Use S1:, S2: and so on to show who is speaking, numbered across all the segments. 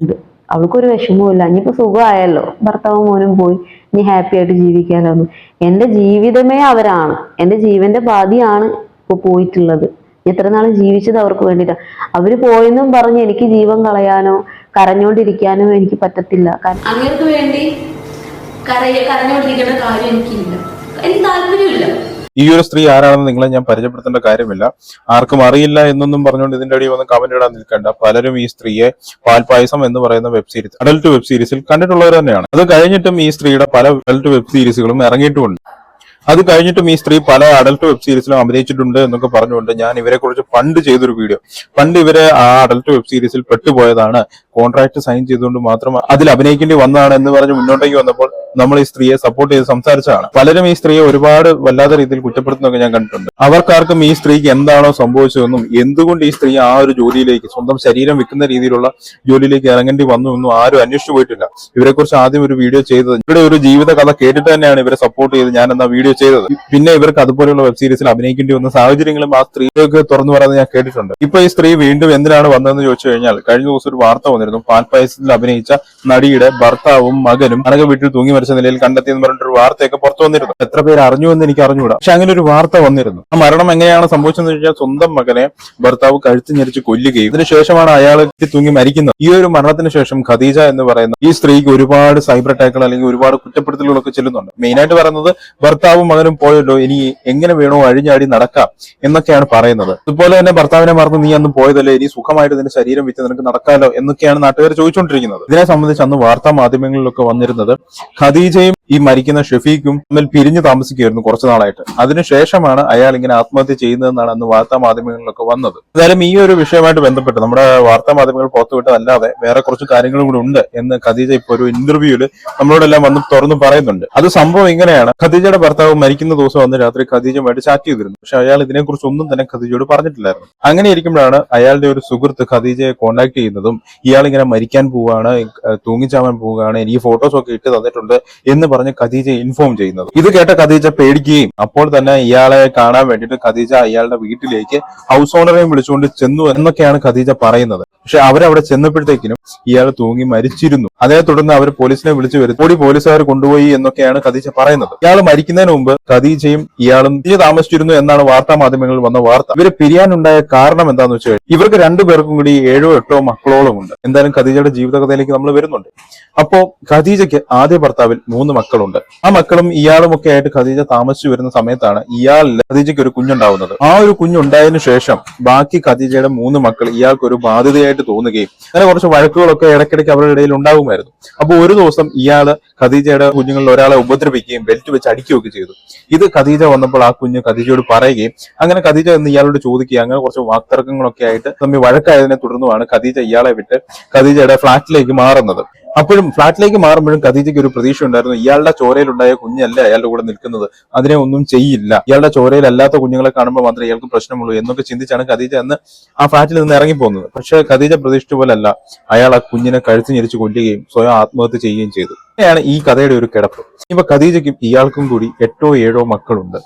S1: ഉണ്ട് അവൾക്കൊരു വിഷമവുമില്ല. ഇനിയിപ്പോ സുഖമായല്ലോ. ഭർത്താവും മോനും പോയി. ഇനി ഹാപ്പി ആയിട്ട് ജീവിക്കാലോ എന്റെ ജീവിതമേ അവരാണ്. എന്റെ ജീവന്റെ പാതിയാണ് ഇപ്പൊ പോയിട്ടുള്ളത്. എത്ര നാൾ ജീവിച്ചത് അവർക്ക് വേണ്ടിയിട്ടാണ് അവർ പോയെന്നും പറഞ്ഞ് എനിക്ക് ജീവൻ കളയാനോ കരഞ്ഞോണ്ടിരിക്കാനോ എനിക്ക് പറ്റത്തില്ല.
S2: അവർക്ക് വേണ്ടി കരഞ്ഞോണ്ടിരിക്കേണ്ട കാര്യം എനിക്കില്ല. എനിക്ക് താല്പര്യമില്ല.
S3: ഈ ഒരു സ്ത്രീ ആരാണെന്ന് നിങ്ങളെ ഞാൻ പരിചയപ്പെടുത്തേണ്ട കാര്യമില്ല. ആർക്കും അറിയില്ല എന്നൊന്നും പറഞ്ഞുകൊണ്ട് ഇതിന്റെ അടിയിൽ വന്ന് കമന്റ് ഇടാൻ നിൽക്കേണ്ട. പലരും ഈ സ്ത്രീയെ പാൽപായസം എന്ന് പറയുന്ന വെബ് സീരീസ് അഡൽട്ട് വെബ് സീരീസിൽ കണ്ടിട്ടുള്ളവർ തന്നെയാണ്. അത് കഴിഞ്ഞിട്ടും ഈ സ്ത്രീയുടെ പല അഡൽട്ട് വെബ് സീരീസുകളും ഇറങ്ങിയിട്ടുമുണ്ട്. അത് കഴിഞ്ഞിട്ടും ഈ സ്ത്രീ പല അഡൽട്ട് വെബ് സീരീസിലും അഭിനയിച്ചിട്ടുണ്ട് എന്നൊക്കെ പറഞ്ഞുകൊണ്ട് ഞാൻ ഇവരെ കുറിച്ച് പണ്ട് ചെയ്തൊരു വീഡിയോ പണ്ട് ഇവരെ ആ അഡൽട്ട് വെബ് സീരീസിൽ പെട്ടുപോയതാണ്. കോൺട്രാക്ട് സൈൻ ചെയ്തുകൊണ്ട് മാത്രം അതിൽ അഭിനയിക്കേണ്ടി വന്നതാണ് എന്ന് പറഞ്ഞ് മുന്നോട്ടേക്ക് വന്നപ്പോൾ നമ്മൾ ഈ സ്ത്രീയെ സപ്പോർട്ട് ചെയ്ത് സംസാരിച്ചതാണ്. പലരും ഈ സ്ത്രീയെ ഒരുപാട് വല്ലാത്ത രീതിയിൽ കുറ്റപ്പെടുത്തുന്നൊക്കെ ഞാൻ കണ്ടിട്ടുണ്ട്. അവർക്കാർക്കും ഈ സ്ത്രീക്ക് എന്താണോ സംഭവിച്ചതെന്നും എന്തുകൊണ്ട് ഈ സ്ത്രീ ആ ഒരു ജോലിയിലേക്ക് സ്വന്തം ശരീരം വിൽക്കുന്ന രീതിയിലുള്ള ജോലിയിലേക്ക് ഇറങ്ങേണ്ടി വന്നു എന്നും ആരും അന്വേഷിച്ചു പോയിട്ടില്ല. ഇവരെക്കുറിച്ച് ആദ്യം ഒരു വീഡിയോ ചെയ്തത്. ഇവിടെ ഒരു ജീവിത കഥ കേട്ടിട്ട് തന്നെയാണ് ഇവരെ സപ്പോർട്ട് ചെയ്ത് ഞാൻ എന്നാ വീഡിയോ ചെയ്തത്. പിന്നെ ഇവർക്ക് അതുപോലെയുള്ള വെബ് സീരീസിൽ അഭിനയിക്കേണ്ടി വന്ന സാഹചര്യങ്ങളും ആ സ്ത്രീകൾക്ക് തുറന്നു പറയുന്നത് ഞാൻ കേട്ടിട്ടുണ്ട്. ഇപ്പൊ ഈ സ്ത്രീ വീണ്ടും എന്തിനാണ് വന്നതെന്ന് ചോദിച്ചു കഴിഞ്ഞാൽ കഴിഞ്ഞ ദിവസം ഒരു വാർത്ത വന്നിരുന്നു. പാൽപ്പായസത്തിൽ അഭിനയിച്ച നടിയുടെ ഭർത്താവും മകനും അനക വീട്ടിൽ തൂങ്ങി മരിച്ച നിലയിൽ കണ്ടെത്തിയെന്ന് പറഞ്ഞിട്ടൊരു വാർത്തയൊക്കെ പുറത്തു വന്നിരുന്നു. എത്ര പേര് അറിഞ്ഞു എന്ന് എനിക്ക് അറിഞ്ഞുകൂടാ. പക്ഷെ അങ്ങനെ ഒരു വാർത്ത വന്നിരുന്നു. ആ മരണം എങ്ങനെയാണ് സംഭവിച്ചതെന്ന് ചോദിച്ചാൽ സ്വന്തം മകനെ ഭർത്താവ് കഴുത്ത് ഞെരിച്ച് കൊല്ലുകയും ഇതിനുശേഷമാണ് അയാൾ തൂങ്ങി മരിക്കുന്നത്. ഈ ഒരു മരണത്തിന് ശേഷം ഖദീജ എന്ന് പറയുന്ന ഈ സ്ത്രീക്ക് ഒരുപാട് സൈബർ അറ്റാക്കുകൾ അല്ലെങ്കിൽ ഒരുപാട് കുറ്റപ്പെടുത്തലുകളൊക്കെ ചെല്ലുന്നുണ്ട്. മെയിനായിട്ട് പറയുന്നത് ഭർത്താവും മകനും പോയല്ലോ ഇനി എങ്ങനെ വേണോ അഴിഞ്ഞാടി നടക്കാം എന്നൊക്കെയാണ് പറയുന്നത്. അതുപോലെ തന്നെ ഭർത്താവിനെ മറന്ന് നീ അന്ന് പോയതല്ലേ ഇനി സുഖമായിട്ട് നിന്റെ ശരീരം വിറ്റ് നിനക്ക് നടക്കാലോ എന്നൊക്കെയാണ് നാട്ടുകാർ ചോദിച്ചുകൊണ്ടിരിക്കുന്നത് ഇതിനെ സംബന്ധിച്ച് അന്ന് വാർത്താ മാധ്യമങ്ങളിലൊക്കെ വന്നിരുന്നത് ഖദീജയും ഈ മരിക്കുന്ന ഷെഫീഖും തമ്മിൽ പിരിഞ്ഞു താമസിക്കുകയായിരുന്നു കുറച്ചു നാളായിട്ട്. അതിനുശേഷമാണ് അയാൾ ഇങ്ങനെ ആത്മഹത്യ ചെയ്യുന്നതെന്നാണ് അന്ന് വാർത്താ മാധ്യമങ്ങളിലൊക്കെ വന്നത്. എന്തായാലും ഈ ഒരു വിഷയമായിട്ട് ബന്ധപ്പെട്ട് നമ്മുടെ വാർത്താ മാധ്യമങ്ങൾ പുറത്തുവിട്ടതല്ലാതെ വേറെ കുറച്ച് കാര്യങ്ങളും കൂടി ഉണ്ട് എന്ന് ഖദീജ ഇപ്പോൾ ഒരു ഇന്റർവ്യൂവിൽ നമ്മളോടെല്ലാം വന്ന് തുറന്നു പറയുന്നുണ്ട്. അത് സംഭവം ഇങ്ങനെയാണ്. ഖദീജയുടെ ഭർത്താവ് മരിക്കുന്ന ദിവസം അന്ന് രാത്രി ഖദീജയുമായിട്ട് ചാറ്റ് ചെയ്തിരുന്നു. പക്ഷെ അയാൾ ഇതിനെക്കുറിച്ച് ഒന്നും തന്നെ ഖദീജയോട് പറഞ്ഞിട്ടില്ലായിരുന്നു. അങ്ങനെ ഇരിക്കുമ്പോഴാണ് അയാളുടെ ഒരു സുഹൃത്ത് ഖദീജയെ കോൺടാക്ട് ചെയ്യുന്നതും ഇയാൾ ഇങ്ങനെ മരിക്കാൻ പോവുകയാണ് തൂങ്ങിച്ചാവാൻ പോവുകയാണ് എനിക്ക് ഫോട്ടോസ് ഒക്കെ ഇട്ട് തന്നിട്ടുണ്ട് എന്ന് പറഞ്ഞ് ഖദീജ ഇൻഫോം ചെയ്യുന്നത്. ഇത് കേട്ട ഖദീജ പേടിക്കുകയും അപ്പോൾ തന്നെ ഇയാളെ കാണാൻ വേണ്ടിയിട്ട് ഖദീജ അയാളുടെ വീട്ടിലേക്ക് ഹൗസ് ഓണറെയും വിളിച്ചുകൊണ്ട് ചെന്നു എന്നൊക്കെയാണ് ഖദീജ പറയുന്നത്. പക്ഷെ അവരവിടെ ചെന്നപ്പോഴത്തേക്കിനും ഇയാൾ തൂങ്ങി മരിച്ചിരുന്നു. അതേ തുടർന്ന് അവർ പോലീസിനെ വിളിച്ചു വരും കൂടി പോലീസുകാർ കൊണ്ടുപോയി എന്നൊക്കെയാണ് ഖദീജ പറയുന്നത്. ഇയാൾ മരിക്കുന്നതിന് മുമ്പ് ഖദീജയും ഇയാളും തിരിച്ചു താമസിച്ചിരുന്നു എന്നാണ് വാർത്താ മാധ്യമങ്ങളിൽ വന്ന വാർത്ത. ഇവർ പിരിയാനുണ്ടായ കാരണം എന്താണെന്ന് വെച്ചാൽ ഇവർക്ക് രണ്ടുപേർക്കും കൂടി ഏഴോ എട്ടോ മക്കളോളം ഉണ്ട് എന്തായാലും ഖദീജയുടെ ജീവിതകഥയിലേക്ക് നമ്മൾ വരുന്നുണ്ട്. അപ്പോ ഖദീജയ്ക്ക് ആദ്യ ഭർത്താവിൽ മൂന്ന് മക്കളുണ്ട്. ആ മക്കളും ഇയാളും ഒക്കെ ആയിട്ട് ഖദീജ താമസിച്ചു വരുന്ന സമയത്താണ് ഇയാളിൽ ഖദീജയ്ക്ക് ഒരു കുഞ്ഞുണ്ടാവുന്നത്. ആ ഒരു കുഞ്ഞുണ്ടായതിനു ശേഷം ബാക്കി ഖദീജയുടെ മൂന്ന് മക്കൾ ഇയാൾക്ക് ഒരു ബാധ്യതയായിട്ട് തോന്നുകയും അങ്ങനെ കുറച്ച് വഴക്കുകളൊക്കെ ഇടയ്ക്കിടയ്ക്ക് അവരുടെ ഇടയിൽ ഉണ്ടാകുമായിരുന്നു അപ്പൊ ഒരു ദിവസം ഇയാൾ ഖദീജയുടെ കുഞ്ഞുങ്ങളിൽ ഒരാളെ ഉപദ്രവിക്കുകയും ബെൽറ്റ് വെച്ച് അടിക്കുകയൊക്കെ ചെയ്തു. ഇത് ഖദീജ വന്നപ്പോൾ ആ കുഞ്ഞ് ഖദീജയോട് പറയുകയും അങ്ങനെ ഖദീജ എന്ന് ഇയാളോട് ചോദിക്കുകയും അങ്ങനെ കുറച്ച് വാക്തർക്കങ്ങളൊക്കെ ആയിട്ട് തമ്മിൽ വഴക്കായതിനെ തുടർന്നുമാണ് ഖദീജ ഇയാളെ വിട്ട് ഖദീജയുടെ ഫ്ളാറ്റിലേക്ക് മാറുന്നത്. അപ്പോഴും ഫ്ളാറ്റിലേക്ക് മാറുമ്പോഴും ഖദീജയ്ക്ക് ഒരു പ്രതീക്ഷ ഉണ്ടായിരുന്നു ഇയാളുടെ ചോരയിലുണ്ടായ കുഞ്ഞല്ല അയാളുടെ കൂടെ നിൽക്കുന്നത്? അതിനെ ഒന്നും ചെയ്യില്ല. ഇയാളുടെ ചോരയിലല്ലാത്ത കുഞ്ഞുങ്ങളെ കാണുമ്പോൾ മാത്രമേ ഇയാൾക്ക് പ്രശ്നമുള്ളൂ എന്നൊക്കെ ചിന്തിച്ചാണ് ഖദീജ അന്ന് ആ ഫ്ളാറ്റിൽ നിന്ന് ഇറങ്ങി പോകുന്നത് പക്ഷെ ഖദീജ പ്രതീക്ഷിച്ച പോലല്ല. അയാൾ ആ കുഞ്ഞിനെ കഴുത്തു ഞെരിച്ച് കൊല്ലുകയും സ്വയം ആത്മഹത്യ ചെയ്യുകയും ചെയ്തു. അങ്ങനെയാണ് ഈ കഥയുടെ ഒരു കിടപ്പ്. ഇപ്പൊ ഖദീജയ്ക്കും ഇയാൾക്കും കൂടി എട്ടോ ഏഴോ മക്കളുണ്ട്.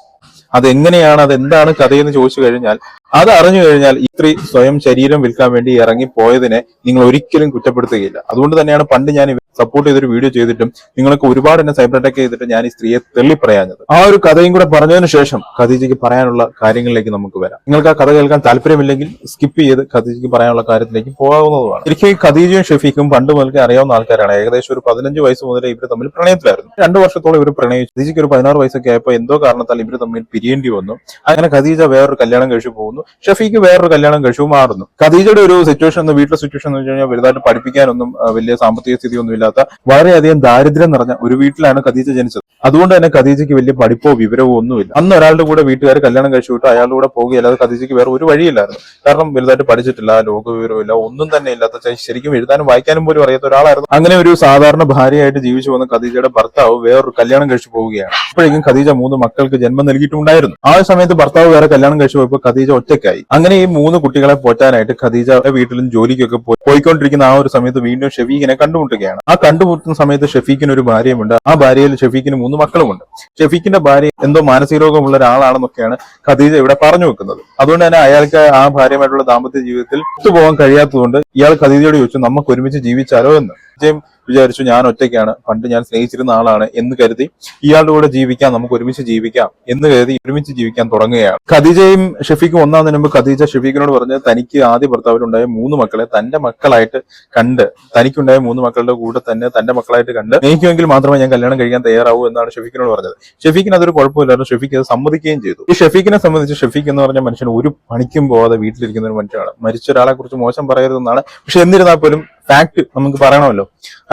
S3: അതെങ്ങനെയാണ് അതെന്താണ് കഥയെന്ന് ചോദിച്ചു കഴിഞ്ഞാൽ അത് അറിഞ്ഞു കഴിഞ്ഞാൽ ഈ സ്വയം ശരീരം വിൽക്കാൻ വേണ്ടി ഇറങ്ങി പോയതിനെ നിങ്ങൾ ഒരിക്കലും കുറ്റപ്പെടുത്തുകയില്ല. അതുകൊണ്ട് തന്നെയാണ് പണ്ട് ഞാൻ സപ്പോർട്ട് ചെയ്തൊരു വീഡിയോ ചെയ്തിട്ടും നിങ്ങൾക്ക് ഒരുപാട് എന്നെ സൈബർ അറ്റാക്ക് ചെയ്തിട്ട് ഞാൻ ഈ സ്ത്രീയെ തെള്ളി പറയാഞ്ഞത് ആ ഒരു കഥയും കൂടെ പറഞ്ഞതിനു ശേഷം ഖദീജയ്ക്ക് പറയാനുള്ള കാര്യങ്ങളിലേക്ക് നമുക്ക് വരാം. നിങ്ങൾക്ക് ആ കഥ കേൾക്കാൻ താല്പര്യമില്ലെങ്കിൽ സ്കിപ്പ് ചെയ്ത് ഖദീജയ്ക്ക് പറയാനുള്ള കാര്യത്തിലേക്ക് പോകാവുന്നതുമാണ്. എനിക്ക് ഈ ഖദീജയും ഷെഫീഖും പണ്ട് മുതൽക്ക് അറിയാവുന്ന ആൾക്കാരാണ്. ഏകദേശം ഒരു പതിനഞ്ച് വയസ്സ് മുതൽ ഇവർ തമ്മിൽ പ്രണയത്തിലായിരുന്നു. രണ്ടു വർഷത്തോളം ഇവർ പ്രണയിച്ചു. ഖദീജയ്ക്ക് ഒരു പതിനാറ് വയസ്സൊക്കെ ആയപ്പോൾ എന്തോ കാരണത്താൽ ഇവർ തമ്മിൽ പിരിയേണ്ടി വന്നു. അങ്ങനെ ഖദീജ വേറൊരു കല്യാണം കഴിച്ചു പോകുന്നു. ഷെഫീഖ് വേറൊരു കല്യാണം കഴിച്ചു മാറുന്നു. ഖദീജയുടെ ഒരു സിറ്റുവേഷൻ വീട്ടിലെ സിറ്റുവേഷൻ എന്ന് വെച്ച് കഴിഞ്ഞാൽ വലുതായിട്ട് പഠിപ്പിക്കാനൊന്നും വലിയ സാമ്പത്തിക സ്ഥിതിയൊന്നും ഇല്ലാത്ത വളരെയധികം ദാരിദ്ര്യം നിറഞ്ഞ ഒരു വീട്ടിലാണ് ഖദീജ ജനിച്ചത്. അതുകൊണ്ട് തന്നെ ഖദീജയ്ക്ക് വലിയ പഠിപ്പോ വിവരമോ ഒന്നുമില്ല. അന്ന് ഒരാളുടെ കൂടെ വീട്ടുകാർ കല്യാണം കഴിച്ചു വിട്ടു അയാളുടെ കൂടെ പോകുകയല്ലാതെ ഖദീജയ്ക്ക് വേറെ ഒരു വഴിയില്ലായിരുന്നു. കാരണം വലുതായിട്ട് പഠിച്ചിട്ടില്ല ലോക വിവരമില്ല ഒന്നും തന്നെ ഇല്ലാത്ത ശരിക്കും എഴുതാനും വായിക്കാനും പോലും അറിയാത്ത ഒരാളായിരുന്നു. അങ്ങനെ ഒരു സാധാരണ ഭാര്യയായിട്ട് ജീവിച്ചു വന്ന ഖദീജയുടെ ഭർത്താവ് വേറൊരു കല്യാണം കഴിച്ചു പോവുകയാണ്. അപ്പോഴേക്കും ഖദീജ മൂന്ന് മക്കൾക്ക് ജന്മം നൽകിയിട്ടുണ്ടായിരുന്നു. ആ സമയത്ത് ഭർത്താവ് വേറെ കല്യാണം കഴിച്ചു പോയപ്പോൾ ഖദീജ ഒറ്റയ്ക്കായി. അങ്ങനെ ഈ മൂന്ന് കുട്ടികളെ പോറ്റാനായിട്ട് ഖദീജ വീട്ടിലും ജോലിക്കൊക്കെ പോയി പോയിക്കൊണ്ടിരിക്കുന്ന ആ ഒരു സമയത്ത് വീണ്ടും ഷെഫീഖിനെ കണ്ടുമുട്ടുകയാണ്. ആ കണ്ടുമുട്ടുന്ന സമയത്ത് ഷെഫീഖിന് ഒരു ഭാര്യയുമുണ്ട്. ആ ഭാര്യയിൽ ഷെഫീഖിന് മൂന്ന് മക്കളുമുണ്ട്. ഷെഫീഖിന്റെ ഭാര്യ എന്തോ മാനസിക രോഗമുള്ള ഒരാളാണെന്നൊക്കെയാണ് ഖദീജ ഇവിടെ പറഞ്ഞു വെക്കുന്നത്. അതുകൊണ്ട് തന്നെ അയാൾക്ക് ആ ഭാര്യമായിട്ടുള്ള ദാമ്പത്യ ജീവിതത്തിൽ ഒത്തുപോകാൻ കഴിയാത്തതുകൊണ്ട് ഇയാൾ ഖദീജയോട് ചോദിച്ചു നമുക്ക് ഒരുമിച്ച് ജീവിച്ചാലോ? എന്ന്. വിജയം വിചാരിച്ചു ഞാൻ ഒറ്റയ്ക്കാണ്. പണ്ട് ഞാൻ സ്നേഹിച്ചിരുന്ന ആളാണ് എന്ന് കരുതി ഇയാളുടെ കൂടെ ജീവിക്കാം നമുക്ക് ഒരുമിച്ച് ജീവിക്കാം എന്ന് കരുതി ഒരുമിച്ച് ജീവിക്കാൻ തുടങ്ങുകയാണ്. ഖദീജയും ഷെഫീഖും ഒന്നാതിന് മുമ്പ് ഖദീജ ഷെഫീഖിനോട് പറഞ്ഞ് തനിക്ക് ആദ്യ ഭർത്താവിലുണ്ടായ മൂന്ന് മക്കളെ തന്റെ മക്കളായിട്ട് കണ്ട് തനിക്കുണ്ടായ മൂന്ന് മക്കളുടെ കൂടെ തന്നെ തന്റെ മക്കളായിട്ട് കണ്ട് സ്നേഹിക്കുമെങ്കിൽ മാത്രമേ ഞാൻ കല്യാണം കഴിക്കാൻ തയ്യാറാവൂ എന്നാണ് ഷെഫീഖിനോട് പറഞ്ഞത്. ഷെഫീഖിന് അതൊരു കുഴപ്പമില്ലായിരുന്നു. ഷെഫീഖ് അത് സമ്മതിക്കുകയും ചെയ്തു. ഈ ഷെഫീഖിനെ സംബന്ധിച്ച് ഷെഫീഖ് എന്ന് പറഞ്ഞ മനുഷ്യൻ ഒരു പണിക്കും പോകാതെ വീട്ടിലിരിക്കുന്ന ഒരു മനുഷ്യനാണ്. മരിച്ച ഒരാളെ കുറിച്ച് മോശം പറയരുതെന്നാണ്. പക്ഷെ എന്നിരുന്നാൽ പോലും ഫാക്ട് നമുക്ക് പറയണമല്ലോ.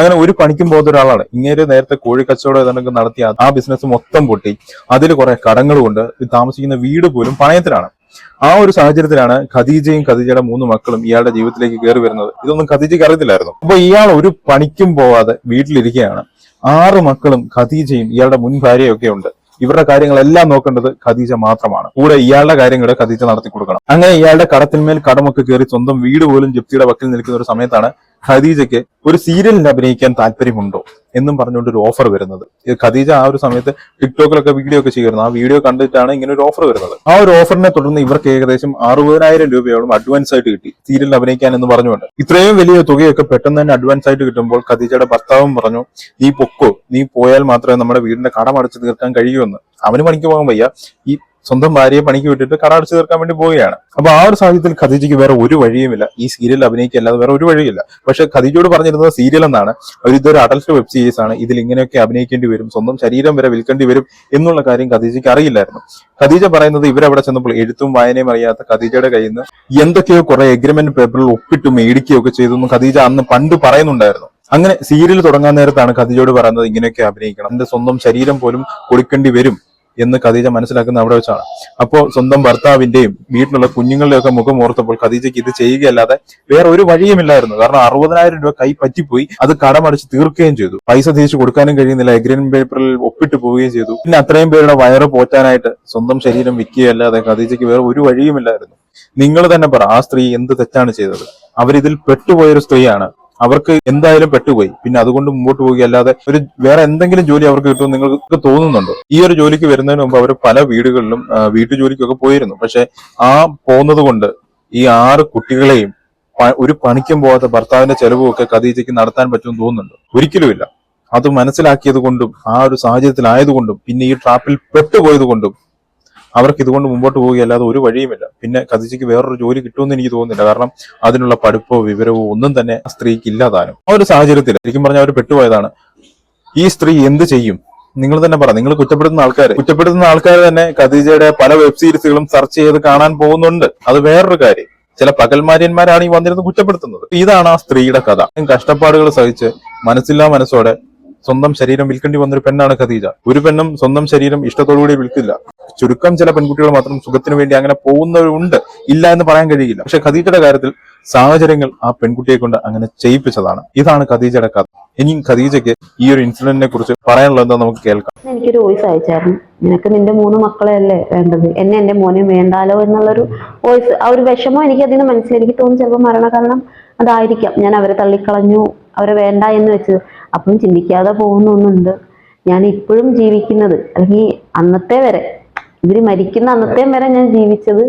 S3: അങ്ങനെ ഒരു പണിക്കും പോകുന്ന ഒരാളാണ്. ഇങ്ങനെ നേരത്തെ കോഴി കച്ചവടം ഏതാണ്ടൊക്കെ നടത്തിയ ആ ബിസിനസ് മൊത്തം പൊട്ടി. അതിൽ കുറെ കടങ്ങളുമുണ്ട് താമസിക്കുന്ന വീട് പോലും പണയത്തിലാണ്. ആ ഒരു സാഹചര്യത്തിലാണ് ഖദീജയും ഖദീജയുടെ മൂന്ന് മക്കളും ഇയാളുടെ ജീവിതത്തിലേക്ക് കയറി വരുന്നത്. ഇതൊന്നും ഖദീജയ്ക്ക് അറിയത്തില്ലായിരുന്നു. അപ്പൊ ഇയാൾ ഒരു പണിക്കും പോവാതെ വീട്ടിലിരിക്കുകയാണ്. ആറ് മക്കളും ഖദീജയും ഇയാളുടെ മുൻ ഭാര്യയൊക്കെ ഉണ്ട്. ഇവരുടെ കാര്യങ്ങളെല്ലാം നോക്കേണ്ടത് ഖദീജ മാത്രമാണ്. കൂടെ ഇയാളുടെ കാര്യങ്ങൾ ഖദീജ നടത്തി കൊടുക്കണം അങ്ങനെ ഇയാളുടെ കടത്തിന്മേൽ കടമൊക്കെ കയറി സ്വന്തം വീട് പോലും ജപ്തിയുടെ വക്കിൽ നിൽക്കുന്ന ഒരു സമയത്താണ് ഖദീജയ്ക്ക് ഒരു സീരിയലിൽ അഭിനയിക്കാൻ താല്പര്യമുണ്ടോ എന്നും പറഞ്ഞുകൊണ്ട് ഒരു ഓഫർ വരുന്നത്. ഖദീജ ആ ഒരു സമയത്ത് ടിക്ടോക്കിലൊക്കെ വീഡിയോ ഒക്കെ ചെയ്യുന്നത് ആ വീഡിയോ കണ്ടിട്ടാണ് ഇങ്ങനെ ഒരു ഓഫർ വരുന്നത്. ആ ഒരു ഓഫറിനെ തുടർന്ന് ഇവർക്ക് ഏകദേശം അറുപതിനായിരം രൂപയോളം അഡ്വാൻസ് ആയിട്ട് കിട്ടി സീരിയലിൽ അഭിനയിക്കാൻ എന്ന് പറഞ്ഞുകൊണ്ട്. ഇത്രയും വലിയ തുകയൊക്കെ പെട്ടെന്ന് തന്നെ അഡ്വാൻസ് ആയിട്ട് കിട്ടുമ്പോൾ ഖദീജയുടെ ഭർത്താവും പറഞ്ഞു നീ പൊക്കോ. നീ പോയാൽ മാത്രമേ നമ്മുടെ വീടിന്റെ കടം അടച്ചു തീർക്കാൻ കഴിയൂന്ന് അവന് പണിക്ക് പോകാൻ വയ്യ. ഈ സ്വന്തം ഭാര്യയെ പണിക്ക് വിട്ടിട്ട് കട അടച്ചു തീർക്കാൻ വേണ്ടി പോവുകയാണ്. അപ്പൊ ആ ഒരു സാഹചര്യത്തിൽ ഖദീജയ്ക്ക് വേറെ ഒരു വഴിയുമില്ല. ഈ സീരിയലിൽ അഭിനയിക്കല്ലാതെ വേറെ ഒരു വഴിയില്ല പക്ഷെ ഖദീജയോട് പറഞ്ഞിരുന്നത് സീരിയൽ എന്നാണ്. ഒരു ഇതൊരു അഡൽട്ട് വെബ് സീരീസ് ആണ്. ഇതിൽ ഇങ്ങനെയൊക്കെ അഭിനയിക്കേണ്ടി വരും. സ്വന്തം ശരീരം വരെ വിൽക്കേണ്ടി വരും എന്നുള്ള കാര്യം ഖദീജയ്ക്ക് അറിയില്ലായിരുന്നു. ഖദീജ പറയുന്നത് ഇവരവിടെ ചെന്നപ്പോൾ എഴുത്തും വായനയും അറിയാത്ത ഖദീജയുടെ കയ്യിൽ നിന്ന് എന്തൊക്കെയോ കുറെ എഗ്രിമെന്റ് പേപ്പറിൽ ഒപ്പിട്ട് മേടിക്കുകയൊക്കെ ചെയ്തു ഖദീജ അന്ന് പണ്ട് പറയുന്നുണ്ടായിരുന്നു. അങ്ങനെ സീരിയൽ തുടങ്ങാൻ നേരത്താണ് ഖദീജയോട് പറയുന്നത് ഇങ്ങനെയൊക്കെ അഭിനയിക്കണം. എന്റെ സ്വന്തം ശരീരം പോലും കൊടുക്കേണ്ടി വരും. എന്ന് ഖദീജ മനസ്സിലാക്കുന്ന അവിടെ വെച്ചാണ്. അപ്പോ സ്വന്തം ഭർത്താവിന്റെയും വീട്ടിലുള്ള കുഞ്ഞുങ്ങളുടെയൊക്കെ മുഖം ഓർത്തപ്പോൾ ഖദീജയ്ക്ക് ഇത് ചെയ്യുകയല്ലാതെ വേറെ ഒരു വഴിയുമില്ലായിരുന്നു. കാരണം അറുപതിനായിരം രൂപ കൈ പറ്റിപ്പോയി അത് കടമടച്ച് തീർക്കുകയും ചെയ്തു. പൈസ തിരിച്ചു കൊടുക്കാനും കഴിയുന്നില്ല എഗ്രിമെന്റ് പേപ്പറിൽ ഒപ്പിട്ട് പോവുകയും ചെയ്തു. പിന്നെ അത്രയും പേരുടെ വയറ് പോറ്റാനായിട്ട് സ്വന്തം ശരീരം വിൽക്കുകയല്ലാതെ ഖദീജയ്ക്ക് വേറെ ഒരു വഴിയുമില്ലായിരുന്നു. നിങ്ങൾ തന്നെ പറ ആ സ്ത്രീ എന്ത് തെറ്റാണ് ചെയ്തത്? അവരിതിൽ പെട്ടുപോയൊരു സ്ത്രീയാണ്. അവർക്ക് എന്തായാലും പെട്ടുപോയി. പിന്നെ അതുകൊണ്ട് മുമ്പോട്ട് പോകുക അല്ലാതെ ഒരു വേറെ എന്തെങ്കിലും ജോലി അവർക്ക് കിട്ടുമെന്ന് നിങ്ങൾക്ക് തോന്നുന്നുണ്ടോ? ഈ ഒരു ജോലിക്ക് വരുന്നതിന് മുമ്പ് അവർ പല വീടുകളിലും വീട്ടു ജോലിക്കൊക്കെ പോയിരുന്നു. പക്ഷെ ആ പോകുന്നത് കൊണ്ട് ഈ ആറ് കുട്ടികളെയും ഒരു പണിക്കും പോകാത്ത ഭർത്താവിന്റെ ചെലവും ഒക്കെ നടത്താൻ പറ്റുമെന്ന് തോന്നുന്നുണ്ടോ? ഒരിക്കലുമില്ല. അത് മനസ്സിലാക്കിയത് കൊണ്ടും ആ ഒരു സാഹചര്യത്തിലായതുകൊണ്ടും പിന്നെ ഈ ട്രാപ്പിൽ പെട്ടുപോയത് കൊണ്ടും അവർക്ക് ഇതുകൊണ്ട് മുമ്പോട്ട് പോവുകയല്ലാതെ ഒരു വഴിയുമില്ല. പിന്നെ ഖദീജയ്ക്ക് വേറൊരു ജോലി കിട്ടുമെന്ന് എനിക്ക് തോന്നുന്നില്ല. കാരണം അതിനുള്ള പഠിപ്പോ വിവരവോ ഒന്നും തന്നെ ആ സ്ത്രീക്ക് ഇല്ലാതാനും ആ ഒരു സാഹചര്യത്തിൽ ശരിക്കും പറഞ്ഞാൽ അവർ പെട്ടുപോയതാണ്. ഈ സ്ത്രീ എന്ത് ചെയ്യും? നിങ്ങൾ തന്നെ പറ. നിങ്ങൾ കുറ്റപ്പെടുത്തുന്ന ആൾക്കാർ കുറ്റപ്പെടുത്തുന്ന ആൾക്കാർ തന്നെ ഖദീജയുടെ പല വെബ് സീരീസുകളും സെർച്ച് ചെയ്ത് കാണാൻ പോകുന്നുണ്ട്. അത് വേറൊരു കാര്യം. ചില പകൽമാര്യന്മാരാണ് ഈ വന്നിരുന്ന് കുറ്റപ്പെടുത്തുന്നത്. ഇതാണ് ആ സ്ത്രീയുടെ കഥ. കഷ്ടപ്പാടുകൾ സഹിച്ച് മനസ്സില്ലാ മനസ്സോടെ സ്വന്തം ശരീരം വിൽക്കേണ്ടി വന്നൊരു പെണ്ണാണ് ഖദീജ. ഒരു പെണ്ണും സ്വന്തം ശരീരം ഇഷ്ടത്തോടുകൂടി വിൽക്കില്ല. ചുരുക്കം ചില പെൺകുട്ടികൾ മാത്രം സുഖത്തിന് വേണ്ടി അങ്ങനെ പോകുന്നവരുണ്ട്. ഇല്ല എന്ന് പറയാൻ കഴിയില്ല. പക്ഷെ ഖദീജയുടെ കാര്യത്തിൽ സാഹചര്യങ്ങൾ ആ പെൺകുട്ടിയെ കൊണ്ട് അങ്ങനെ ചെയ്യിപ്പിച്ചതാണ്. ഇതാണ് ഖദീജയുടെ കഥ. ഇനിയും ഖദീജയ്ക്ക് ഈ ഒരു ഇൻസിഡന്റിനെ കുറിച്ച് പറയാനുള്ളത് എന്താ നമുക്ക് കേൾക്കാം.
S1: എനിക്കൊരു വോയിസ് അയച്ചായിരുന്നു. നിനക്ക് നിന്റെ മൂന്ന് മക്കളെയല്ലേ വേണ്ടത്? എന്നെ എന്റെ മോനെ വേണ്ടാലോ എന്നുള്ളൊരു വോയിസ്. ആ ഒരു വിഷമം എനിക്ക് അതിന് മനസ്സിലെനിക്ക് തോന്നുന്നു ചിലപ്പോൾ മരണകാരണം അതായിരിക്കാം. ഞാൻ അവരെ തള്ളിക്കളഞ്ഞു. അവരെ വേണ്ട എന്ന് വെച്ചത് അപ്പം ചിന്തിക്കാതെ പോകുന്ന ഒന്നുണ്ട് ഞാൻ ഇപ്പോഴും ജീവിക്കുന്നത് അല്ലെങ്കിൽ അന്നത്തെ വരെ ഇവർ മരിക്കുന്ന അന്നത്തെ വരെ ഞാൻ ജീവിച്ചത്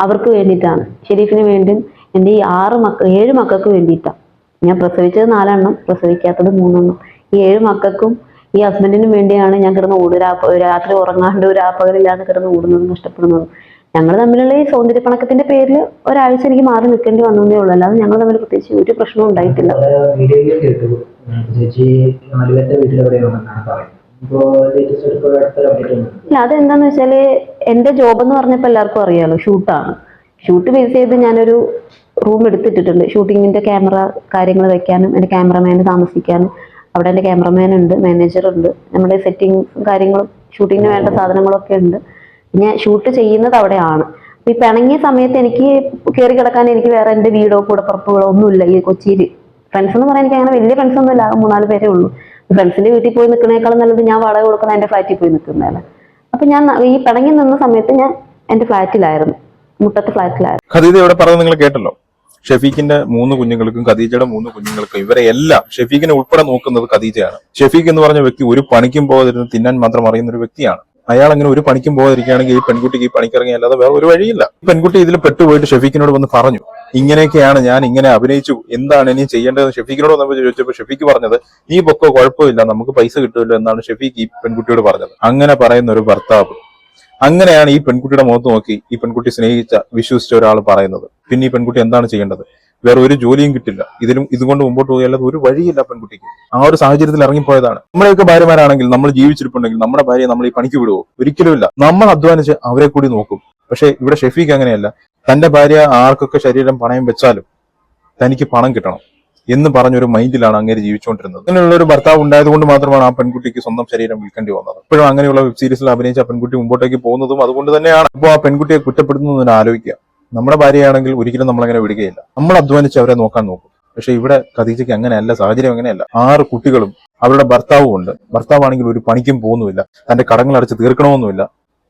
S1: അവർക്ക് വേണ്ടിയിട്ടാണ്. ഷെരീഫിന് വേണ്ടി എന്റെ ഈ ആറ് മക്ക ഏഴ് മക്കൾക്ക് വേണ്ടിയിട്ടാണ്. ഞാൻ പ്രസവിച്ചത് നാലെണ്ണം പ്രസവിക്കാത്തത് മൂന്നെണ്ണം. ഈ ഏഴ് മക്കൾക്കും ഈ ഹസ്ബൻഡിനും വേണ്ടിയാണ് ഞാൻ കിടന്ന് ഓടുക രാത്രി ഉറങ്ങാണ്ട് ഒരു രാപ്പകലില്ലാതെ കിടന്ന് ഓടുന്നതും കഷ്ടപ്പെടുന്നതും ഞങ്ങൾ തമ്മിലുള്ള ഈ സൗന്ദര്യപ്പണക്കത്തിന്റെ പേരിൽ ഒരാഴ്ച എനിക്ക് മാറി നിൽക്കേണ്ടി വന്നതേ ഉള്ളൂ. അല്ലാതെ ഞങ്ങൾ തമ്മിൽ പ്രത്യേകിച്ച് ഒരു പ്രശ്നവും ഉണ്ടായിട്ടില്ല. ഇല്ല അതെന്താന്ന് വെച്ചാൽ എന്റെ ജോബ് എന്ന് പറഞ്ഞപ്പോ എല്ലാവർക്കും അറിയാലോ ഷൂട്ടാണ്. ഷൂട്ട് ബേസ് ചെയ്ത് ഞാനൊരു റൂം എടുത്തിട്ടിട്ടുണ്ട്. ഷൂട്ടിങ്ങിന്റെ ക്യാമറ കാര്യങ്ങൾ വെക്കാനും എന്റെ ക്യാമറമാന് താമസിക്കാനും. അവിടെ എന്റെ ക്യാമറമാൻ ഉണ്ട് മാനേജർ ഉണ്ട്. നമ്മുടെ സെറ്റിംഗ് കാര്യങ്ങളും ഷൂട്ടിങ്ങിന് വേണ്ട സാധനങ്ങളൊക്കെ ഉണ്ട്. പിന്നെ ഷൂട്ട് ചെയ്യുന്നത് അവിടെയാണ്. ഈ പിണങ്ങിയ സമയത്ത് എനിക്ക് കയറി കിടക്കാൻ എനിക്ക് വേറെ എന്റെ വീടോ കൂടപ്പുറപ്പുകളോ ഒന്നുമില്ല. ഈ കൊച്ചിയിൽ ഫ്രണ്ട്സ് എന്ന് പറയാൻ എനിക്ക് അങ്ങനെ വലിയ ഫ്രണ്ട്സ് ഒന്നും ഇല്ല. മൂന്നാൽ പേരേ ഉള്ളൂ. ഫ്രണ്ട്സിന്റെ വീട്ടിൽ പോയി നിൽക്കുന്നേക്കാളും നല്ലത് ഞാൻ വാടക കൊടുക്കുന്ന എന്റെ ഫ്ലാറ്റിൽ പോയി നിൽക്കുന്നതല്ല അപ്പൊ ഞാൻ ഈ പിണങ്ങി നിന്ന സമയത്ത് ഞാൻ എന്റെ ഫ്ലാറ്റിലായിരുന്നു മുട്ടത്ത് ഫ്ലാറ്റിലായിരുന്നു
S3: ഖദീജ ഇവിടെ പറഞ്ഞത് നിങ്ങൾ കേട്ടല്ലോ. ഷെഫീഖിന്റെ മൂന്ന് കുഞ്ഞുങ്ങൾക്കും ഖദീജയുടെ മൂന്ന് കുഞ്ഞുങ്ങൾക്കും ഇവരെ എല്ലാം ഷെഫീഖിനെ ഉൾപ്പെടെ നോക്കുന്നത് ഖദീജയാണ്. ഷെഫീഖ് എന്ന് പറഞ്ഞ വ്യക്തി ഒരു പണിക്കും പോകാതിരുന്ന് തിന്നാൻ മാത്രം അറിയുന്ന ഒരു വ്യക്തിയാണ്. അയാൾ അങ്ങനെ ഒരു പണിക്കും പോകാതിരിക്കുകയാണെങ്കിൽ ഈ പെൺകുട്ടിക്ക് ഈ പണിക്കിറങ്ങി അല്ലാതെ വേറെ ഒരു വഴിയില്ല. പെൺകുട്ടി ഇതിൽ പെട്ടുപോയിട്ട് ഷെഫീഖിനോട് വന്ന് പറഞ്ഞു. ഇങ്ങനെയൊക്കെയാണ് ഞാൻ ഇങ്ങനെ അഭിനയിച്ചു. എന്താണ് ഇനി ചെയ്യേണ്ടതെന്ന് ഷെഫീഖിനോട് വന്നപ്പോൾ ചോദിച്ചപ്പോൾ ഷെഫീഖ് പറഞ്ഞത് നീ പൊക്കോ കുഴപ്പമില്ല. നമുക്ക് പൈസ കിട്ടുമല്ലോ എന്നാണ് ഷെഫീഖ് ഈ പെൺകുട്ടിയോട് പറഞ്ഞത്. അങ്ങനെ പറയുന്ന ഒരു ഭർത്താവ്. അങ്ങനെയാണ് ഈ പെൺകുട്ടിയുടെ മുഖത്ത് നോക്കി ഈ പെൺകുട്ടി സ്നേഹിച്ച വിശ്വസിച്ച ഒരാൾ പറയുന്നത്. പിന്നെ ഈ പെൺകുട്ടി എന്താണ് ചെയ്യേണ്ടത്? വേറെ ഒരു ജോലിയും കിട്ടില്ല. ഇതിലും ഇതുകൊണ്ട് മുമ്പോട്ട് പോയാലത് ഒരു വഴിയില്ല പെൺകുട്ടിക്ക്. ആ ഒരു സാഹചര്യത്തിൽ ഇറങ്ങിപ്പോയതാണ്. നമ്മളെയൊക്കെ ഭാര്യമാരാണെങ്കിൽ നമ്മൾ ജീവിച്ചിരിപ്പുണ്ടെങ്കിൽ നമ്മുടെ ഭാര്യയെ നമ്മൾ ഈ പണിക്ക് വിടുവോ? ഒരിക്കലുമില്ല. നമ്മൾ അധ്വാനിച്ച് അവരെ കൂടി നോക്കും. പക്ഷെ ഇവിടെ ഷെഫീക്ക് അങ്ങനെയല്ല. തന്റെ ഭാര്യ ആർക്കൊക്കെ ശരീരം പണയം വെച്ചാലും തനിക്ക് പണം കിട്ടണം എന്ന് പറഞ്ഞൊരു മൈൻഡിലാണ് അങ്ങനെ ജീവിച്ചുകൊണ്ടിരുന്നത്. അങ്ങനെയുള്ള ഒരു ഭർത്താവ് ഉണ്ടായതുകൊണ്ട് മാത്രമാണ് ആ പെൺകുട്ടിക്ക് സ്വന്തം ശരീരം വിൽക്കേണ്ടി വന്നത്. ഇപ്പോഴും അങ്ങനെയുള്ള വെബ് സീരീസിൽ അഭിനയിച്ച പെൺകുട്ടി മുമ്പോട്ടേക്ക് പോകുന്നതും അതുകൊണ്ട് തന്നെയാണ്. അപ്പോൾ ആ പെൺകുട്ടിയെ കുറ്റപ്പെടുത്തുന്നതിന് ആലോചിക്കുക. നമ്മുടെ ഭാര്യയാണെങ്കിൽ ഒരിക്കലും നമ്മളങ്ങനെ വിടുകയില്ല. നമ്മൾ അധ്വാനിച്ച് അവരെ നോക്കാൻ നോക്കും. പക്ഷെ ഇവിടെ ഖദീജയ്ക്ക് അങ്ങനെയല്ല സാഹചര്യം അങ്ങനെയല്ല. ആറ് കുട്ടികളും അവരുടെ ഭർത്താവും ഉണ്ട് ഭർത്താവാണെങ്കിൽ ഒരു പണിക്കും പോകുന്നുമില്ല. തന്റെ കടങ്ങൾ അടച്ച് തീർക്കണമെന്നുമില്ല.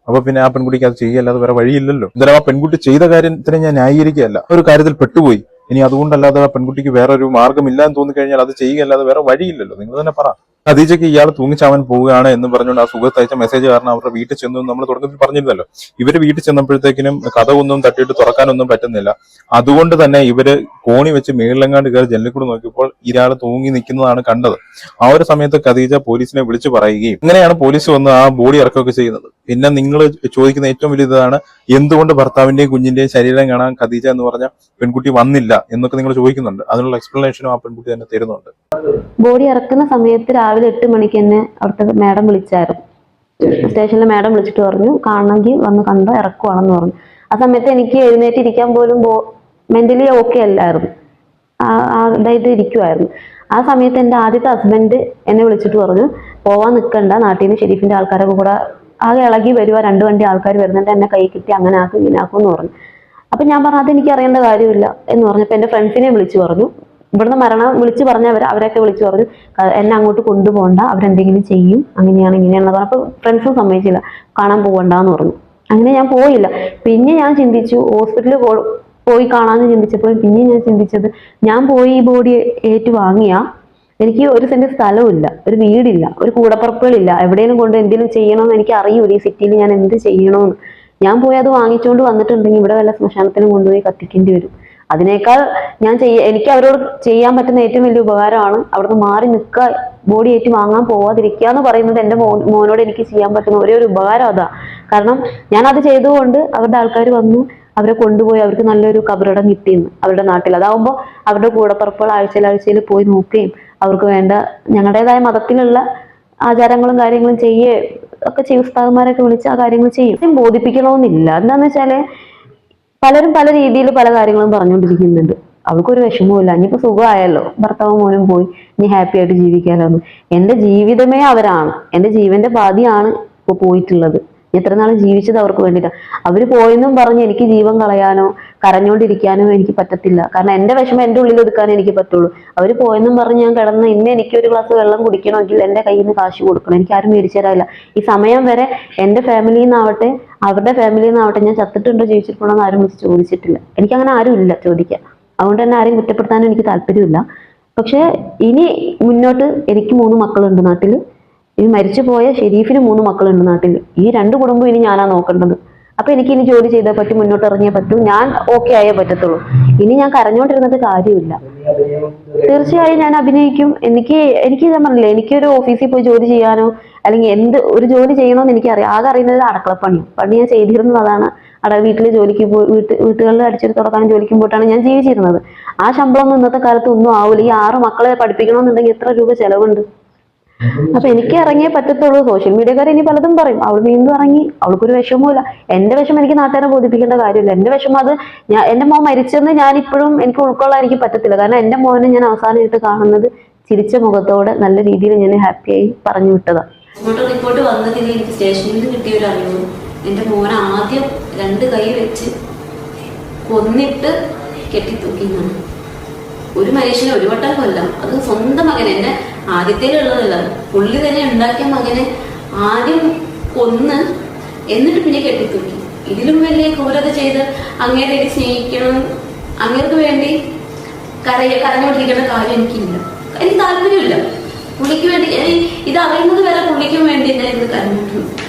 S3: അപ്പൊ പിന്നെ ആ പെൺകുട്ടിക്ക് അത് ചെയ്യല്ലാതെ വേറെ വഴിയില്ലല്ലോ. എന്തായാലും ആ പെൺകുട്ടി ചെയ്ത കാര്യത്തിനെ ഞാൻ ന്യായീകരിക്കുകയല്ല. ഒരു കാര്യത്തിൽ പെട്ടുപോയി. ഇനി അതുകൊണ്ടല്ലാതെ ആ പെൺകുട്ടിക്ക് വേറെ ഒരു മാർഗമില്ല എന്ന് തോന്നിക്കഴിഞ്ഞാൽ അത് ചെയ്യുകയല്ലാതെ വേറെ വഴിയില്ലല്ലോ. നിങ്ങൾ തന്നെ പറ. ഖദീജയ്ക്ക് ഇയാൾ തൂങ്ങിച്ചാവാൻ പോവുകയാണ് എന്ന് പറഞ്ഞുകൊണ്ട് ആ സുഖത്ത് അയച്ച മെസ്സേജ് കാരണം അവരുടെ വീട്ടിൽ ചെന്നു നമ്മൾ തുടക്കത്തിൽ പറഞ്ഞിരുന്നല്ലോ. ഇവർ വീട്ടിൽ ചെന്നപ്പോഴത്തേക്കിനും കഥ ഒന്നും തട്ടിയിട്ട് തുറക്കാനൊന്നും പറ്റുന്നില്ല. അതുകൊണ്ട് തന്നെ ഇവർ കോണി വെച്ച് മേളിലെങ്ങാണ്ട് കയറി ജനലിൽ നോക്കിയപ്പോൾ ഇയാൾ തൂങ്ങി നിൽക്കുന്നതാണ് കണ്ടത്. ആ ഒരു സമയത്ത് ഖദീജ പോലീസിനെ വിളിച്ചു പറയുകയും ഇങ്ങനെയാണ് പോലീസ് വന്ന് ആ ബോഡി ഇറക്കുകയൊക്കെ ചെയ്യുന്നത്? പിന്നെ നിങ്ങൾ ചോദിക്കുന്ന ഏറ്റവും വലിയ ഇതാണ് എന്തുകൊണ്ട് ഭർത്താവിന്റെയും കുഞ്ഞിന്റെയും ശരീരം കാണാൻ ഖദീജ എന്ന് പറഞ്ഞ പെൺകുട്ടി വന്നില്ല? എന്നൊക്കെ നിങ്ങൾ ചോദിക്കുന്നുണ്ട്. അതിനുള്ള എക്സ്പ്ലനേഷനും ആ പെൺകുട്ടി തന്നെ തരുന്നുണ്ട്.
S1: ബോഡി ഇറക്കുന്ന സമയത്ത് രാവിലെ എട്ട് മണിക്ക് തന്നെ അവിടുത്തെ മാഡം വിളിച്ചായിരുന്നു. സ്റ്റേഷനിലെ മാഡം വിളിച്ചിട്ട് പറഞ്ഞു കാണണമെങ്കിൽ വന്ന് കണ്ടോ ഇറക്കുവാണെന്ന് പറഞ്ഞു. ആ സമയത്ത് എനിക്ക് എഴുന്നേറ്റ് ഇരിക്കാൻ പോലും മെന്റലി ഓക്കെ അല്ലായിരുന്നു. ഇതായിട്ട് ഇരിക്കുമായിരുന്നു ആ സമയത്ത് എന്റെ ആദ്യത്തെ ഹസ്ബൻഡ് എന്നെ വിളിച്ചിട്ട് പറഞ്ഞു പോവാൻ നിൽക്കണ്ട നാട്ടിൽ നിന്ന് ഷെരീഫിന്റെ ആൾക്കാരൊക്കെ കൂടെ ആകെ ഇളകി വരുക രണ്ട് വണ്ടി ആൾക്കാർ വരുന്നുണ്ട് എന്നെ കൈ കിട്ടി അങ്ങനെ ആക്കും ഇങ്ങനെ ആക്കും എന്ന് പറഞ്ഞു. അപ്പൊ ഞാൻ പറഞ്ഞു അതെനിക്ക് അറിയേണ്ട കാര്യമില്ല എന്ന് പറഞ്ഞപ്പോൾ എന്റെ ഫ്രണ്ട്സിനെ വിളിച്ചു പറഞ്ഞു. ഇവിടുന്ന് മരണം വിളിച്ചു പറഞ്ഞവർ അവരൊക്കെ വിളിച്ചു പറഞ്ഞു എന്നെ അങ്ങോട്ട് കൊണ്ടുപോകണ്ട അവരെന്തെങ്കിലും ചെയ്യും അങ്ങനെയാണ് ഇങ്ങനെയാണെന്ന് പറഞ്ഞു. അപ്പോൾ ഫ്രണ്ട്സും സമ്മതിച്ചില്ല കാണാൻ പോകണ്ടെന്ന് പറഞ്ഞു. അങ്ങനെ ഞാൻ പോയില്ല. പിന്നെ ഞാൻ ചിന്തിച്ചു ഹോസ്പിറ്റലിൽ പോയി കാണാമെന്ന് ചിന്തിച്ചപ്പോൾ പിന്നെ ഞാൻ ചിന്തിച്ചത് ഞാൻ പോയി ഈ ബോഡി ഏറ്റു വാങ്ങിയ എനിക്ക് ഒരു സെന്റ് സ്ഥലമില്ല ഒരു വീടില്ല ഒരു കൂടപ്പുറപ്പുകളില്ല. എവിടെയെങ്കിലും കൊണ്ട് എന്തെങ്കിലും ചെയ്യണമെന്ന് എനിക്ക് അറിയൂല ഈ സിറ്റിയിൽ ഞാൻ എന്ത് ചെയ്യണമെന്ന് ഞാൻ പോയി അത് വാങ്ങിച്ചുകൊണ്ട് വന്നിട്ടുണ്ടെങ്കിൽ ഇവിടെ വല്ല ശ്മശാനത്തിനും കൊണ്ടുപോയി കത്തിക്കേണ്ടി വരും. അതിനേക്കാൾ ഞാൻ ചെയ്യ എനിക്ക് അവരോട് ചെയ്യാൻ പറ്റുന്ന ഏറ്റവും വലിയ ഉപകാരമാണ് അവിടുന്ന് മാറി നിൽക്കുക ബോഡി ഏറ്റ് വാങ്ങാൻ പോവാതിരിക്കുക എന്ന് പറയുന്നത് എന്റെ മോൻ മോനോട് എനിക്ക് ചെയ്യാൻ പറ്റുന്ന ഒരേ ഒരു ഉപകാരം അതാ. കാരണം ഞാൻ അത് ചെയ്തുകൊണ്ട് അവരുടെ ആൾക്കാർ വന്നു അവരെ കൊണ്ടുപോയി അവർക്ക് നല്ലൊരു കബറിടം കിട്ടിയെന്ന് അവരുടെ നാട്ടിൽ. അതാവുമ്പോൾ അവരുടെ കൂടപ്പുറപ്പുകൾ ആഴ്ചയിൽ ആഴ്ചയിൽ പോയി നോക്കുകയും അവർക്ക് വേണ്ട ഞങ്ങളുടേതായ മതത്തിലുള്ള ആചാരങ്ങളും കാര്യങ്ങളും ചെയ്യേ ഒക്കെ ചെയ്യും. ഉസ്താദന്മാരൊക്കെ വിളിച്ച് ആ കാര്യങ്ങൾ ചെയ്യും. ബോധിപ്പിക്കണമെന്നില്ല. എന്താണെന്ന് വെച്ചാൽ പലരും പല രീതിയിൽ പല കാര്യങ്ങളും പറഞ്ഞുകൊണ്ടിരിക്കുന്നുണ്ട്. അവൾക്കൊരു വിഷമവുമില്ല. ഇനിയിപ്പോ സുഖമായല്ലോ. ഭർത്താവും മോനും പോയി. ഇനി ഹാപ്പി ആയിട്ട് ജീവിക്കാലോ എന്ന് എന്റെ ജീവിതമേ അവരാണ്. എന്റെ ജീവന്റെ പാതിയാണ് ഇപ്പൊ പോയിട്ടുള്ളത്. ഇത്ര നാൾ ജീവിച്ചത് അവർക്ക് വേണ്ടിയിട്ടാണ് അവർ പോയെന്നും പറഞ്ഞ് എനിക്ക് ജീവൻ കളയാനോ കരഞ്ഞോണ്ടിരിക്കാനോ എനിക്ക് പറ്റത്തില്ല. കാരണം എന്റെ വിഷമം എന്റെ ഉള്ളിൽ ഒതുക്കാനേ എനിക്ക് പറ്റുള്ളൂ. അവർ പോയെന്നും പറഞ്ഞ് ഞാൻ കിടന്ന് ഇന്ന് എനിക്ക് ഒരു ഗ്ലാസ് വെള്ളം കുടിക്കണമെങ്കിൽ എന്റെ കയ്യിൽ നിന്ന് കാശ് കൊടുക്കണം. എനിക്ക് ആരും മേടിച്ചു തരാനില്ല ഈ സമയം വരെ എന്റെ ഫാമിലിയിൽ നിന്നാവട്ടെ അവരുടെ ഫാമിലിയിൽ നിന്നാവട്ടെ ഞാൻ ചത്തിട്ടുണ്ടോ ജീവിച്ചിട്ടുണ്ടോ എന്ന് ആരും വിളിച്ച് ചോദിച്ചിട്ടില്ല. എനിക്ക് അങ്ങനെ ആരും ഇല്ല ചോദിക്കാൻ. അതുകൊണ്ട് തന്നെ ആരെയും കുറ്റപ്പെടുത്താനും എനിക്ക് താല്പര്യമില്ല. പക്ഷെ ഇനി മുന്നോട്ട് എനിക്ക് മൂന്ന് മക്കളുണ്ട് നാട്ടിൽ ഇനി മരിച്ചു പോയ ഷെരീഫിന് മൂന്ന് മക്കളുണ്ട് നാട്ടിൽ ഈ രണ്ട് കുടുംബം ഇനി ഞാനാ നോക്കേണ്ടത്. അപ്പൊ എനിക്ക് ഇനി ജോലി ചെയ്തേ പറ്റും മുന്നോട്ട് ഇറങ്ങിയേ പറ്റൂ ഞാൻ ഓക്കെ ആയേ പറ്റത്തുള്ളൂ. ഇനി ഞാൻ കരഞ്ഞോണ്ടിരുന്നത് കാര്യമില്ല.
S4: ഈ
S1: തീർച്ചയായും ഞാൻ അഭിനയിക്കും. എനിക്ക് എനിക്ക് ഞാൻ പറഞ്ഞില്ലേ എനിക്കൊരു ഓഫീസിൽ പോയി ജോലി ചെയ്യാനോ അല്ലെങ്കിൽ എന്ത് ഒരു ജോലി ചെയ്യണമെന്ന് എനിക്കറിയാം. ആകെ അറിയുന്നത് അടക്കളപ്പണി പണ്ട് ഞാൻ ചെയ്തിരുന്നത് അതാണ്. അട വീട്ടിൽ ജോലിക്ക് പോയി വീട്ട് വീട്ടുകളിൽ അടിച്ചെടുത്ത് തുറക്കാനും ജോലിക്കും പോയിട്ടാണ് ഞാൻ ജീവിച്ചിരുന്നത്. ആ ശമ്പളം ഇന്നത്തെ കാലത്ത് ഒന്നും ആവില്ല ഈ ആറ് മക്കളെ പഠിപ്പിക്കണമെന്നുണ്ടെങ്കിൽ എത്ര രൂപ ചെലവുണ്ട്? അപ്പൊ എനിക്ക് ഇറങ്ങിയേ പറ്റത്തുള്ളൂ. സോഷ്യൽ മീഡിയക്കാർ ഇനി പലതും പറയും. അവൾ വീണ്ടും ഇറങ്ങി. അവൾക്കൊരു വിഷമവുമില്ല. എന്റെ വിഷമം എനിക്ക് നാട്ടുകാരെ ബോധിപ്പിക്കേണ്ട കാര്യമില്ല. എന്റെ വിഷമം അത് ഞാൻ എന്റെ മോൻ മരിച്ചെന്ന് ഞാൻ ഇപ്പോഴും എനിക്ക് ഉൾക്കൊള്ളാൻ എനിക്ക് പറ്റത്തില്ല. കാരണം എന്റെ മോനെ ഞാൻ അവസാനമായിട്ട് കാണുന്നത് ചിരിച്ച മുഖത്തോടെ നല്ല രീതിയിൽ ഞാൻ ഹാപ്പിയായി പറഞ്ഞു വിട്ടതാ.
S2: റിപ്പോർട്ട് വന്നതിന് എനിക്ക് സ്റ്റേഷനിൽ നിന്ന് കിട്ടിയ ഒരു അറിവ്. എന്റെ മോൻ ആദ്യം രണ്ട് കൈ വെച്ച് കൊന്നിട്ട് കെട്ടിത്തൂക്കി ഒരു മനുഷ്യനെ ഒരു വട്ടം കൊല്ലാം. അത് സ്വന്തം മകൻ എന്നെ ആദ്യത്തേലുള്ളതല്ല പുള്ളി തന്നെ ഉണ്ടാക്കിയ മകനെ ആദ്യം കൊന്ന് എന്നിട്ട് പിന്നെ കെട്ടിത്തൂക്കി. ഇതിലും വലിയ ക്രൂരത ചെയ്ത് അങ്ങേരെ സ്നേഹിക്കണം അങ്ങേർക്ക് വേണ്ടി കരയ കരഞ്ഞുകൊണ്ടിരിക്കേണ്ട കാര്യം എനിക്കില്ല. എനിക്ക് താല്പര്യമില്ല. പുള്ളിക്ക് വേണ്ടി ഇത് അറിയുന്നത് വരെ പുള്ളിക്കും വേണ്ടി ഞാൻ ഇത് കരഞ്ഞിട്ടുണ്ട്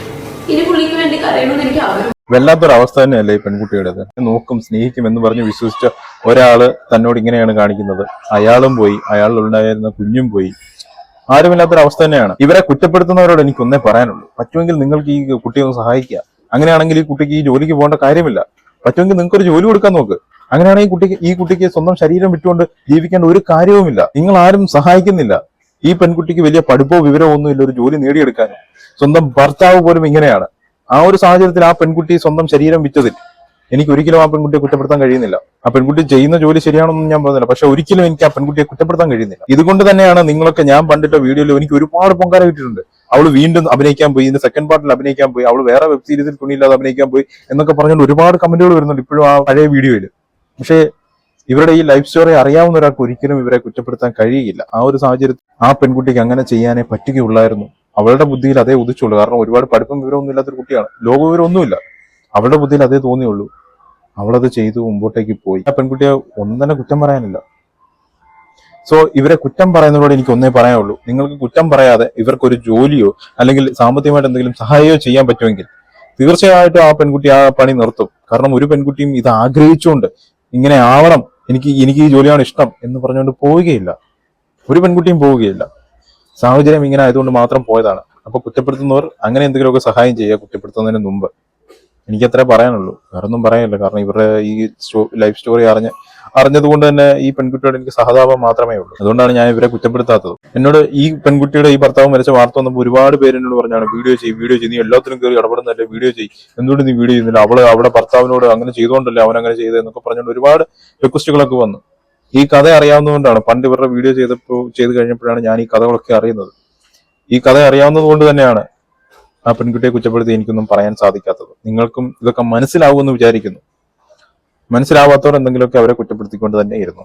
S2: ഇനി പുള്ളിക്ക് വേണ്ടി കരയണമെന്ന് എനിക്ക് ആഗ്രഹം.
S3: വല്ലാത്തൊരു അവസ്ഥ തന്നെയല്ലേ ഈ പെൺകുട്ടിയുടേത്? നോക്കും സ്നേഹിക്കും എന്ന് പറഞ്ഞ് വിശ്വസിച്ച ഒരാൾ തന്നോട് ഇങ്ങനെയാണ് കാണിക്കുന്നത്. അയാളും പോയി അയാളിലുണ്ടായിരുന്ന കുഞ്ഞും പോയി. ആരുമില്ലാത്തൊരു അവസ്ഥ തന്നെയാണ്. ഇവരെ കുറ്റപ്പെടുത്തുന്നവരോട് എനിക്ക് ഒന്നേ പറയാനുള്ളൂ. പറ്റുമെങ്കിൽ നിങ്ങൾക്ക് ഈ കുട്ടിയെ ഒന്ന് സഹായിക്കുക. അങ്ങനെയാണെങ്കിൽ ഈ കുട്ടിക്ക് ഈ ജോലിക്ക് പോകേണ്ട കാര്യമില്ല. പറ്റുമെങ്കിൽ നിങ്ങൾക്ക് ഒരു ജോലി കൊടുക്കാൻ നോക്ക്. അങ്ങനെയാണെങ്കിൽ കുട്ടിക്ക് ഈ കുട്ടിക്ക് സ്വന്തം ശരീരം വിട്ടുകൊണ്ട് ജീവിക്കേണ്ട ഒരു കാര്യവുമില്ല. നിങ്ങൾ ആരും സഹായിക്കുന്നില്ല. ഈ പെൺകുട്ടിക്ക് വലിയ പഠിപ്പോ വിവരമോ ഒന്നുമില്ല. ഒരു ജോലി നേടിയെടുക്കാനും. സ്വന്തം ഭർത്താവ് പോലും ഇങ്ങനെയാണ്. ആ ഒരു സാഹചര്യത്തിൽ ആ പെൺകുട്ടി സ്വന്തം ശരീരം വിറ്റതിൽ എനിക്ക് ഒരിക്കലും ആ പെൺകുട്ടിയെ കുറ്റപ്പെടുത്താൻ കഴിയുന്നില്ല. ആ പെൺകുട്ടി ചെയ്യുന്ന ജോലി ശരിയാണെന്നും ഞാൻ പറഞ്ഞില്ല. പക്ഷെ ഒരിക്കലും എനിക്ക് ആ പെൺകുട്ടിയെ കുറ്റപ്പെടുത്താൻ കഴിയുന്നില്ല. ഇതുകൊണ്ട് തന്നെയാണ് നിങ്ങളൊക്കെ ഞാൻ പണ്ടിട്ട വീഡിയോയിൽ എനിക്ക് ഒരുപാട് പൊങ്കാല കിട്ടിയിട്ടുണ്ട് അവൾ വീണ്ടും അഭിനയിക്കാൻ പോയി ഇതിന്റെ സെക്കൻഡ് പാർട്ടിൽ അഭിനയിക്കാൻ പോയി അവൾ വേറെ വെബ് സീരീസിൽ തുണിയില്ലാതെ അഭിനയിക്കാൻ പോയി എന്നൊക്കെ പറഞ്ഞുകൊണ്ട് ഒരുപാട് കമന്റുകൾ വരുന്നുണ്ട് ഇപ്പോഴും ആ പഴയ വീഡിയോയിൽ പക്ഷേ ഇവരുടെ ഈ ലൈഫ് സ്റ്റോറി അറിയാവുന്ന ഒരാൾക്ക് ഒരിക്കലും ഇവരെ കുറ്റപ്പെടുത്താൻ കഴിയില്ല ആ ഒരു സാഹചര്യത്തിൽ ആ പെൺകുട്ടിക്ക് അങ്ങനെ ചെയ്യാനേ പറ്റുകയുള്ളായിരുന്നു. അവളുടെ ബുദ്ധിയിൽ അതേ ഉദിച്ചുള്ളൂ. കാരണം ഒരുപാട് പഠിപ്പും വിവരമൊന്നും ഇല്ലാത്തൊരു കുട്ടിയാണ്. ലോകവിവരമൊന്നുമില്ല. അവളുടെ ബുദ്ധിയിൽ അതേ തോന്നിയുള്ളൂ. അവളത് ചെയ്തു മുമ്പോട്ടേക്ക് പോയി. ആ പെൺകുട്ടിയെ ഒന്നും കുറ്റം പറയാനില്ല. സോ ഇവരെ കുറ്റം പറയുന്നതിനോട് എനിക്ക് ഒന്നേ പറയാനുള്ളൂ. നിങ്ങൾക്ക് കുറ്റം പറയാതെ ഇവർക്കൊരു ജോലിയോ അല്ലെങ്കിൽ സാമ്പത്തികമായിട്ട് എന്തെങ്കിലും സഹായമോ ചെയ്യാൻ പറ്റുമെങ്കിൽ തീർച്ചയായിട്ടും ആ പെൺകുട്ടി ആ പണി നിർത്തും. കാരണം ഒരു പെൺകുട്ടിയും ഇത് ആഗ്രഹിച്ചുകൊണ്ട് ഇങ്ങനെ ആവണം. എനിക്ക് എനിക്ക് ഈ ജോലിയാണ് ഇഷ്ടം എന്ന് പറഞ്ഞുകൊണ്ട് പോവുകയില്ല. ഒരു പെൺകുട്ടിയും പോവുകയില്ല. സാഹചര്യം ഇങ്ങനെ ആയതുകൊണ്ട് മാത്രം പോയതാണ്. അപ്പൊ കുറ്റപ്പെടുത്തുന്നവർ അങ്ങനെ എന്തെങ്കിലുമൊക്കെ സഹായം ചെയ്യുക കുറ്റപ്പെടുത്തുന്നതിന് മുമ്പ്. എനിക്ക് അത്രേ പറയാനുള്ളൂ. വേറെ ഒന്നും പറയാനില്ല. കാരണം ഇവരുടെ ഈ ലൈഫ് സ്റ്റോറി അറിഞ്ഞ അറിഞ്ഞതുകൊണ്ട് തന്നെ ഈ പെൺകുട്ടിയോട് എനിക്ക് സഹതാപം മാത്രമേ ഉള്ളൂ. അതുകൊണ്ടാണ് ഞാൻ ഇവരെ കുറ്റപ്പെടുത്താത്തത്. എന്നോട് ഈ പെൺകുട്ടിയുടെ ഈ ഭർത്താവ് മരിച്ച വാർത്ത വന്നപ്പോൾ ഒരുപാട് പേര് എന്നോട് പറഞ്ഞാണ് വീഡിയോ ചെയ്യും വീഡിയോ ചെയ്യും. നീ എല്ലാത്തിനും കയറി ഇടപെടുന്നല്ലേ വീഡിയോ ചെയ്യും. എന്തുകൊണ്ട് നീ വീഡിയോ ചെയ്യുന്നില്ല? അവൾ അവിടെ ഭർത്താവിനോട് അങ്ങനെ ചെയ്തുകൊണ്ടല്ലേ അവൻ അങ്ങനെ ചെയ്തതെന്നൊക്കെ പറഞ്ഞുകൊണ്ട് ഒരുപാട് റിക്വസ്റ്റുകളൊക്കെ വന്നു. ഈ കഥ അറിയാവുന്നതുകൊണ്ടാണ് പണ്ട് ഇവരുടെ വീഡിയോ ചെയ്തപ്പോൾ ചെയ്ത് കഴിഞ്ഞപ്പോഴാണ് ഞാൻ ഈ കഥകളൊക്കെ അറിയുന്നത്. ഈ കഥ അറിയാവുന്നത് കൊണ്ട് തന്നെയാണ് ആ പെൺകുട്ടിയെ കുറ്റപ്പെടുത്തി എനിക്കൊന്നും പറയാൻ സാധിക്കാത്തത്. നിങ്ങൾക്കും ഇതൊക്കെ മനസ്സിലാവുമെന്ന് വിചാരിക്കുന്നു. മനസ്സിലാവാത്തവർ എന്തെങ്കിലുമൊക്കെ അവരെ കുറ്റപ്പെടുത്തിക്കൊണ്ട് തന്നെ ഇരുന്നു